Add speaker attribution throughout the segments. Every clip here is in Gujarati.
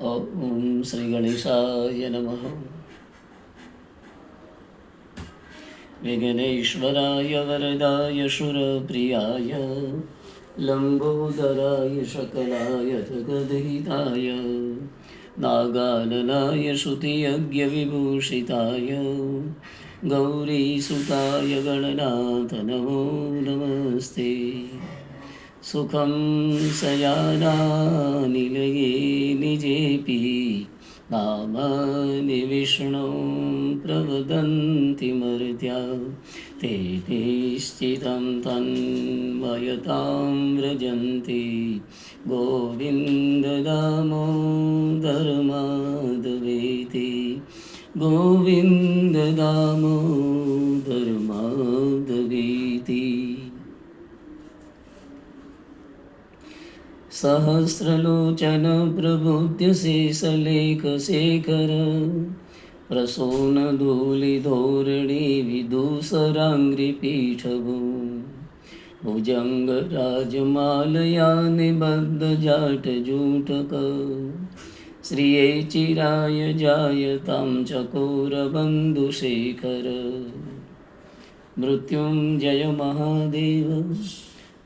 Speaker 1: ઓમ શ્રી ગણેશાય નમઃ. વિઘ્નેશ્વરાય વરદાય શુરપ્રિયાય લંબોદરાય શકલાય જગદહિતાય નાગાનનાય શ્રુતિયજ્ઞવિભૂષિતાય ગૌરીસુતાય ગણનાથ નમો નમસ્તે. સુખમ સયાના નિલયે નિજેપી નામાનિ વિષ્ણુ પ્રવદંતિ મર્ત્યા તે નિશ્ચિતમ તન્વયતામ વ્રજંતિ ગોવિંદ દામોદર માધવેતિ ગોવિંદ દામોદર સહસ્રલોચન પ્રબુદ્ધ શેષલેખ શેખર પ્રસૂન ધૂલી ધોરણી વિદુસરાંગ્રીપીઠભુ ભુજંગ રાજમાલયાને બદ્ધ જાટ જૂટક શ્રીએ ચિરાય જાયતામ ચકોરબંધુશેખર મૃત્યુંજય મહાદેવ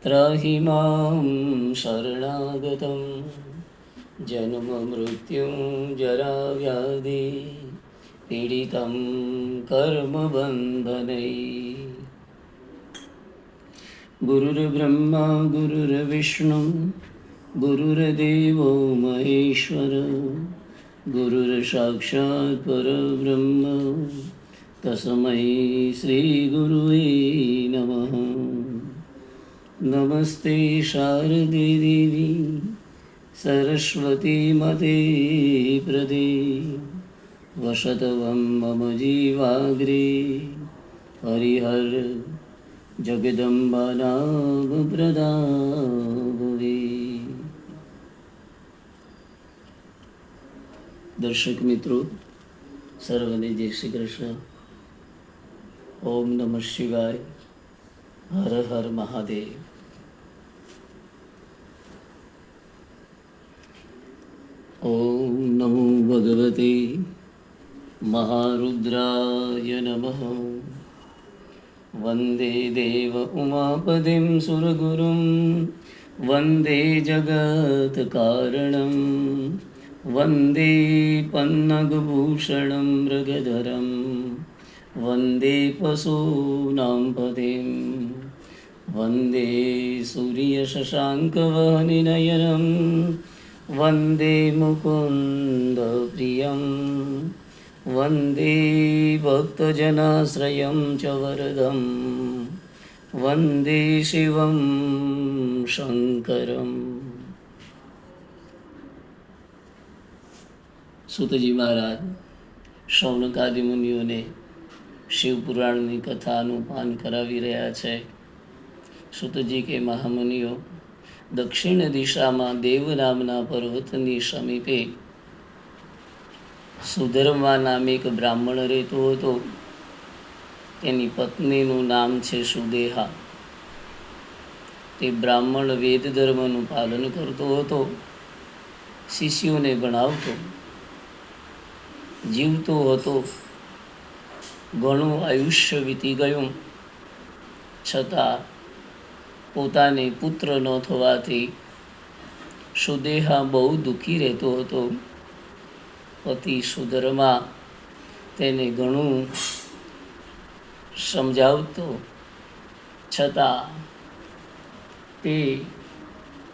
Speaker 1: त्राहि मां शरणागतं जन्ममृत्युञ्जराव्याधि पीडितं कर्मबन्धनै गुरुर्ब्रह्मा गुरुर्विष्णु गुरुर्देवो महेश्वर गुरुर्साक्षात् परब्रह्म तस्मै श्रीगुरुवे नमः नमस्ते શારદે દેવી સરસ્વતી મતે પ્રદે વસતવમ મમ જીવાગ્રે હરિહર જગદંબનામ પ્રદાભવે દર્શક મિત્રો સર્વને જય શ્રી કૃષ્ણ ઓમ નમઃ શિવાય હર હર મહાદેવ ॐ नमो भगवते महारुद्राय नमः। वन्दे देव उमापदिं सुरगुरुं वन्दे जगत्कारणं वन्दे पन्नगभूषणं मृगधरं वन्दे पशूनां पदिं वन्दे सूर्यशशाङ्कवनिनयनम् वन्दे मुकुन्दप्रियम् वन्दे भक्तजनाश्रयं च वरदं वन्दे शिवं શંકરમ સુતજી મહારાજ શૌનકાદિ મુનિઓને શિવપુરાણની કથાનું પાન કરાવી રહ્યા છે સુતજી કે મહામુનિઓ દક્ષિણ દિશામાં દેવ નામના પર્વતની સમીપે સુધર્મા નામે એક બ્રાહ્મણ રહેતો હતો. તેની પત્નીનું નામ છે સુદેહા. તે બ્રાહ્મણ વેદ ધર્મનું પાલન કરતો હતો. શિષ્યોને ભણાવતો, જીવતો હતો. ઘણું આયુષ્ય વીતી ગયું. છતાં પોતાને પુત્ર ન થવાથી સુદેહા બહુ દુઃખી રહેતો હતો. પતિ સુધર્મા તેને ઘણું સમજાવતો, છતાં તે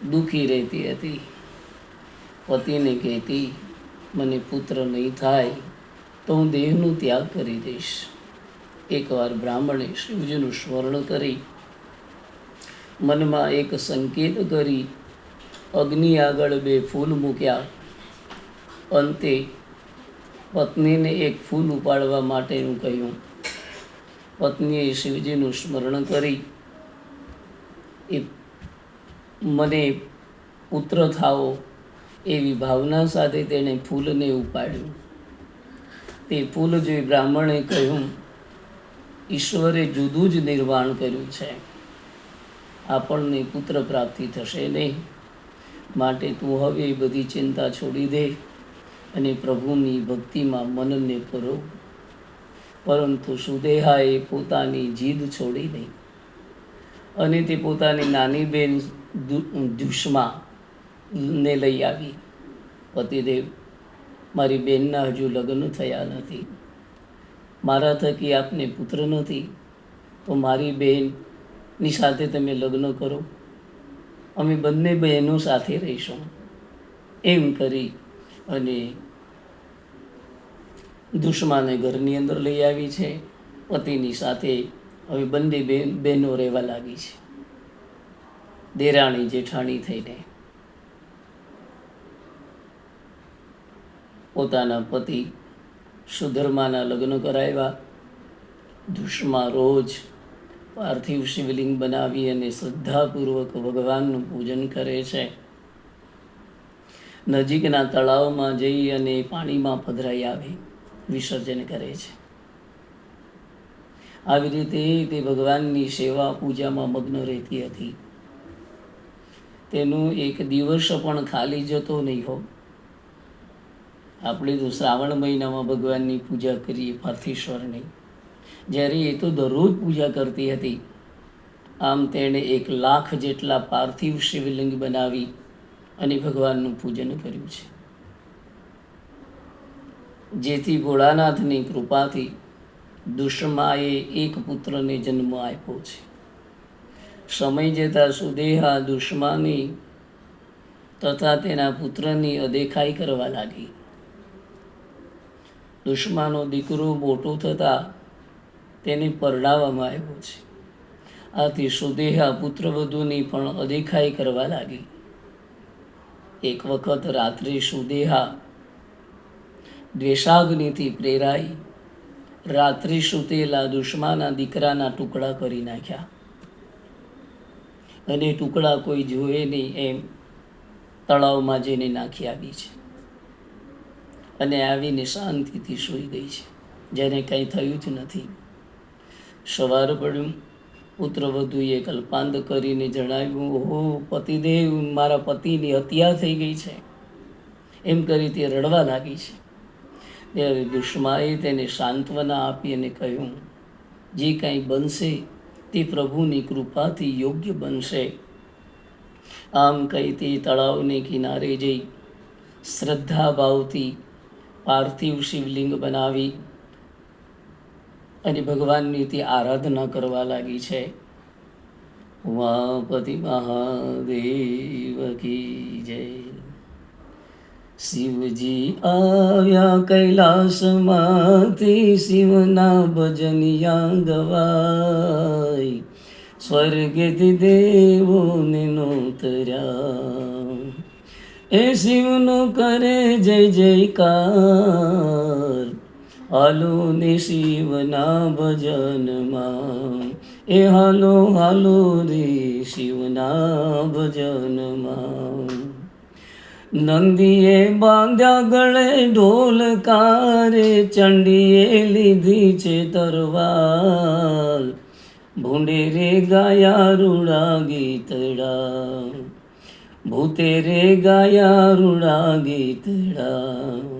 Speaker 1: દુઃખી રહેતી હતી. પતિને કહેતી, મને પુત્ર નહીં થાય તો હું દેહનો ત્યાગ કરી દઈશ. એકવાર બ્રાહ્મણે શિવજીનું સ્મરણ કરી મનમાં એક સંકેત કરી અગ્નિ આગળ બે ફૂલ મૂક્યા. અંતે પત્નીને એક ફૂલ ઉપાડવા માટેનું કહ્યું. પત્નીએ શિવજીનું સ્મરણ કરી. એ મને પુત્ર થાવો એવી ભાવના સાથે તેણે ફૂલને ઉપાડ્યું. તે ફૂલ જોઈ બ્રાહ્મણે કહ્યું, ઈશ્વરે જુદું જ નિર્માણ કર્યું છે. આપણને પુત્ર પ્રાપ્તિ થશે નહીં. માટે તું હવે બધી ચિંતા છોડી દે અને પ્રભુની ભક્તિમાં મનને પરો પરંતુ સુદેહાએ પોતાની જીદ છોડી નહીં. અને તે પોતાની નાની બેન દુષ્મા ને લઈ આવી. પતિદેવ, મારી બેનના હજુ લગ્ન થયા નથી. મારા થકી આપને પુત્ર નથી. તો મારી બહેનની સાથે તમે લગ્ન કરો. અમે બંને બહેનો સાથે રહીશું. એમ કરી અને દુશ્માને ઘરની અંદર લઈ આવી છે. પતિની સાથે હવે બેન બહેનો રહેવા લાગી છે. દેરાણી જેઠાણી થઈને પોતાના પતિ સુધર્માના લગ્ન કરાવ્યા. દુષ્મા રોજ પાર્થિવ શિવલિંગ બનાવી અને શ્રદ્ધાપૂર્વક ભગવાનનું પૂજન કરે છે. નજીકના તળાવમાં જઈ અને પાણીમાં પધરાઈ આવી વિસર્જન કરે છે. આવી રીતે તે ભગવાનની સેવા પૂજામાં મગ્ન રહેતી હતી. તેનું એક દિવસ પણ ખાલી જતો નહીં હો. આપણે તો શ્રાવણ મહિનામાં ભગવાનની પૂજા કરીએ પાર્થેશ્વરની જ્યારે એ તો દરરોજ પૂજા કરતી હતી. આમ તેણે એક લાખ જેટલા પાર્થિવ શિવલિંગ બનાવી અને ભગવાનનું પૂજન કર્યું છે. જેથી ભોળાનાથની કૃપાથી દુષ્માએ એક પુત્રને જન્મ આપ્યો છે. સમય જતાં સુદેહા દુશ્માની તથા તેના પુત્રની અદેખાઈ કરવા લાગી. દુશ્માનો દીકરો મોટો થતાં તેને પરણાવવામાં આવ્યો છે. આથી સુદેહા પુત્રવધુની પણ અદેખાઈ કરવા લાગી. એક વખત રાત્રે સુદેહા દ્વેષાગ્નિથી પ્રેરાઈ, રાત્રિ સૂતેલા દુશ્માના દીકરાના ટુકડા કરી નાખ્યા. અને ટુકડા કોઈ જોવે નહીં એમ તળાવમાં જઈને નાખી આવી છે. અને આવીને શાંતિથી સૂઈ ગઈ છે. જેને કંઈ થયું જ નથી. સવાર પડ્યું. પુત્રવધુએ કલ્પાંત કરીને જણાવ્યું ઓહો પતિદેવ, મારા પતિની હત્યા થઈ ગઈ છે. એમ કરી તે રડવા લાગી છે. ત્યારે દુશ્માએ તેને સાંત્વના આપી અને કહ્યું, જે કાંઈ બનશે, તે પ્રભુની કૃપાથી યોગ્ય બનશે. આમ કહી તે તળાવને કિનારે જઈ શ્રદ્ધા ભાવથી પાર્થિવ શિવલિંગ બનાવી અને ભગવાનની તે આરાધના કરવા લાગી છે. ઉમાપતિ મહાદેવ કી જય. શિવજી આવ્યા કૈલાસમાંથી શિવના ભજનિયા ગવાય સ્વર્ગેથી દેવોને નોતર્યા. એ શિવનો કરે જય જયકાર. હાલો ને શિવના ભજનમાં. એ હાલો હાલો રે શિવના ભજનમાં. નંદીએ બાંધ્યા ગળે ઢોલકારે ચંડીએ લીધી છે તરવાલ ભૂંડે રે ગાયા રૂડા ગીતડા. ભૂતે રે ગાયા રૂડા ગીતડા.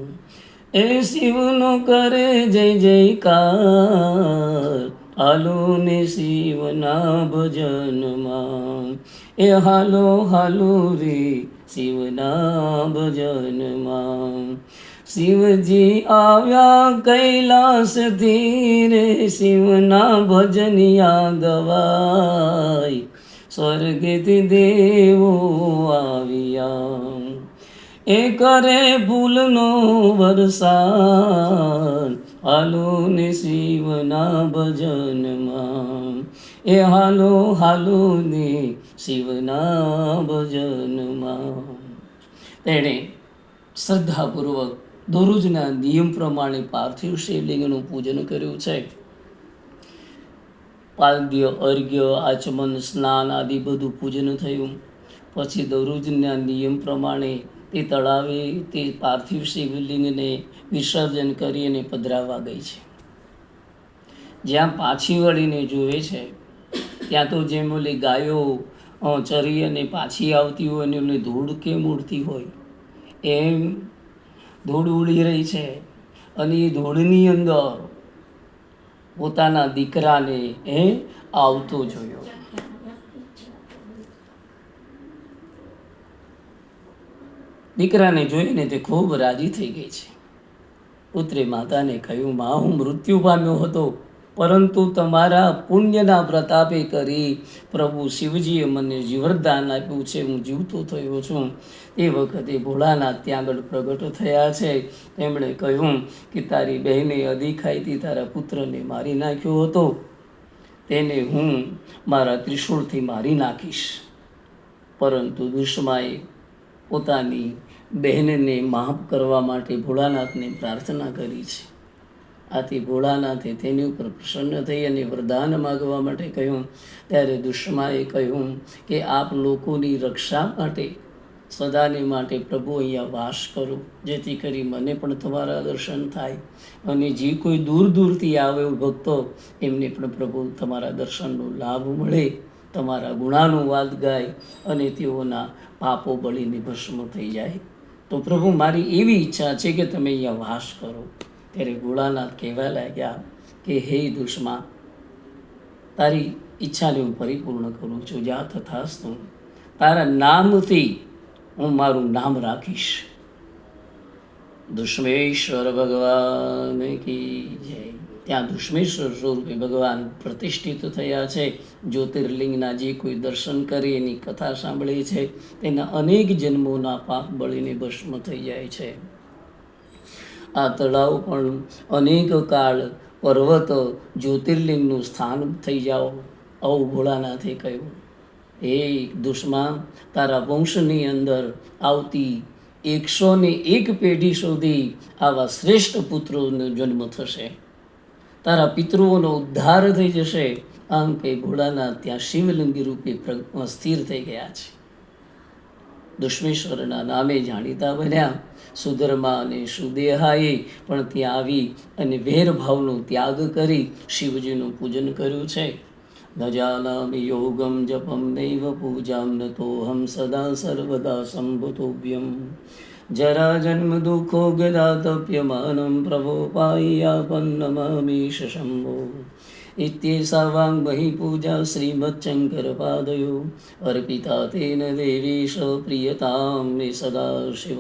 Speaker 1: એ શિવનો કરે જય જયકાર. હાલો ને શિવના ભજનમાં. એ હાલો હાલો રે શિવના ભજનમાં. શિવજી આવ્યા કૈલાસથી રે શિવના ભજનિયા ગવાય સ્વર્ગથી દેવો આવ્યા. એ કરે ભૂલનો વરસાદ. હાલો ને શિવના ભજનમાં. એ હાલો હાલો ને શિવના ભજનમાં. તેણે શ્રદ્ધાપૂર્વક દરરોજના નિયમ પ્રમાણે પાર્થિવ શિવલિંગનું પૂજન કર્યું છે. પાદ્ય અર્ઘ્ય, આચમન, સ્નાન આદિ બધું પૂજન થયું. પછી દરરોજના નિયમ પ્રમાણે તે તળાવે તે પાર્થિવ શિવલિંગને વિસર્જન કરી અને પધરાવવા ગઈ છે. જ્યાં પાછી વળીને જુએ છે, ત્યાં તો જેમ ઓલી ગાયો ચરી અને પાછી આવતી હોય અને એમને ધૂળ કેમ ઉડતી હોય, એમ ધૂળ ઉડી રહી છે અને એ ધૂળની અંદર પોતાના દીકરાને એ આવતો જોયો. દીકરાને જોઈને તે ખૂબ રાજી થઈ ગઈ છે. પુત્રે માતાને કહ્યું, માં, હું મૃત્યુ પામ્યો હતો, પરંતુ તમારા પુણ્યના પ્રતાપે કરી પ્રભુ શિવજીએ મને જીવરદાન આપ્યું છે. હું જીવતો થયો છું. એ વખતે ભોળાનાથ ત્યાં આગળ પ્રગટ થયા છે. તેમણે કહ્યું કે, તારી બહેને અધિખાઈથી તારા પુત્રને મારી નાખ્યો હતો. તેને હું મારા ત્રિશૂળથી મારી નાખીશ. પરંતુ દુશ્માએ પોતાની બહેનને માફ કરવા માટે ભોળાનાથને પ્રાર્થના કરી છે. આથી ભોળાનાથે તેની ઉપર પ્રસન્ન થઈ અને વરદાન માગવા માટે કહ્યું, ત્યારે દુશ્માએ કહ્યું કે આપ લોકોની રક્ષા માટે, સદાને માટે પ્રભુ અહીંયા વાસ કરો, જેથી કરી મને પણ તમારા દર્શન થાય. અને જે કોઈ દૂર દૂરથી આવે ભક્તો, એમને પણ પ્રભુ તમારા દર્શનનો લાભ મળે, તમારા ગુણાનુવાદ ગાય અને તેઓના પાપો બળીને ભસ્મ થઈ જાય. તો પ્રભુ, મારી એવી ઈચ્છા છે કે તમે અહીંયા વાસ કરો. ત્યારે ગોળાનાથ કહેવા લાગ્યા કે, હે દુષ્મા તારી ઈચ્છાને હું પરિપૂર્ણ કરું છું. જા તથાસ્તુ. તારા નામથી હું મારું નામ રાખીશ. દુષ્મેશ્વર ભગવાન કી જય. ત્યાં દુશ્મેશ્વર સ્વરૂપે ભગવાન પ્રતિષ્ઠિત થયા છે. જ્યોતિર્લિંગના જે કોઈ દર્શન કરી એની કથા સાંભળી છે, તેના અનેક જન્મોના પાપ બળીને ભસ્મ થઈ જાય છે. આ તળાવ પણ અનેક કાળ પર્વત જ્યોતિર્લિંગનું સ્થાન થઈ જાઓ, આવું ભોળાનાથે કહ્યું. હે દુશ્મન તારા વંશની અંદર આવતી એકસો ને એક પેઢી સુધી આવા શ્રેષ્ઠ પુત્રોનો જન્મ થશે. તારા પિતૃઓનો ઉદ્ધાર થઈ જશે. આમ કે ઘોડાના ત્યાં શિવલિંગી રૂપે સ્થિર થઈ ગયા છે. દુશ્મેશ્વરના નામે જાણીતા બન્યા. સુધર્મા અને સુદેહાએ પણ ત્યાં આવી અને વેરભાવનો ત્યાગ કરી શિવજીનું પૂજન કર્યું છે. ન યોગમ જપમ નૈવ પૂજામ, ન તોહમ સદા સર્વદા સંભુતોભ્યમ. જરા જન્મ દુઃખો ગદાતપ્યમાનમ પ્રભોપાયાપન નમામીશ શંભો ઇત્યેષા વાંગમહી પૂજા શ્રીમચ્ચંકરપાદયો અર્પિતા તેન દેવીશ પ્રિયતામ મે સદાશિવ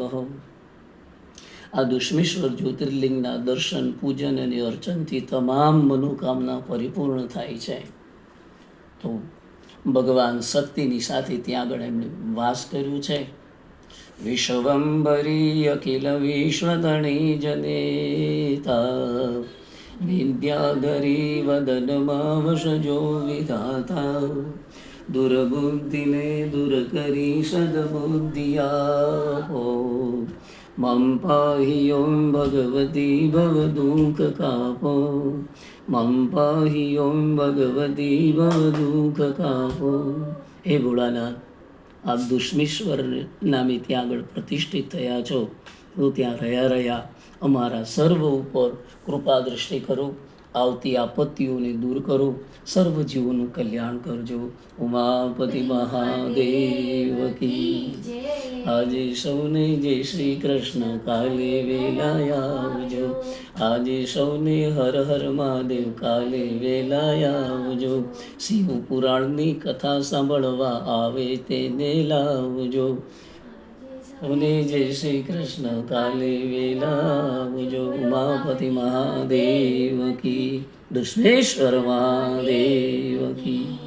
Speaker 1: આ દુષ્મેશ્વર જ્યોતિર્લિંગના દર્શન પૂજન અને અર્ચનથી તમામ મનોકામના પરિપૂર્ણ થાય છે। તો ભગવાન શક્તિની સાથે ત્યાં આગળ એમણે વાસ કર્યું છે। વિશ્વંભરી અખિલ વિશ્વધણી જનેતા વિદ્યાધરી વદનમાં વસજો વિધાતા દુર્બુદ્ધિને દૂર કરી સદબુદ્ધિ આપો મમ પાહી ઓમ ભગવતી ભવ દુઃખ કાપો મમ આપ દુશ્મેશ્વર નામે ત્યાં આગળ પ્રતિષ્ઠિત થયા છો. તો ત્યાં રહ્યા રહ્યા અમારા સર્વ ઉપર કૃપા દ્રષ્ટિ કરો. આવતી આપત્તિઓને દૂર કરો. સર્વ જીવોનું કલ્યાણ કરજો. ઉમાપતિ મહાદેવ કી આજે સૌને જય શ્રી કૃષ્ણ. કાલે વેલાયાવજો આજે સૌને હર હર મહાદેવ. કાલે વેલાયાવજો શિવ પુરાણની કથા સાંભળવા આવે તેને લાવજો. સૌને જય શ્રી કૃષ્ણ કાલે વેલા આવજો ઉમાપતિ મહાદેવ કી દુષ્મેશ્વર મહાદેવ કી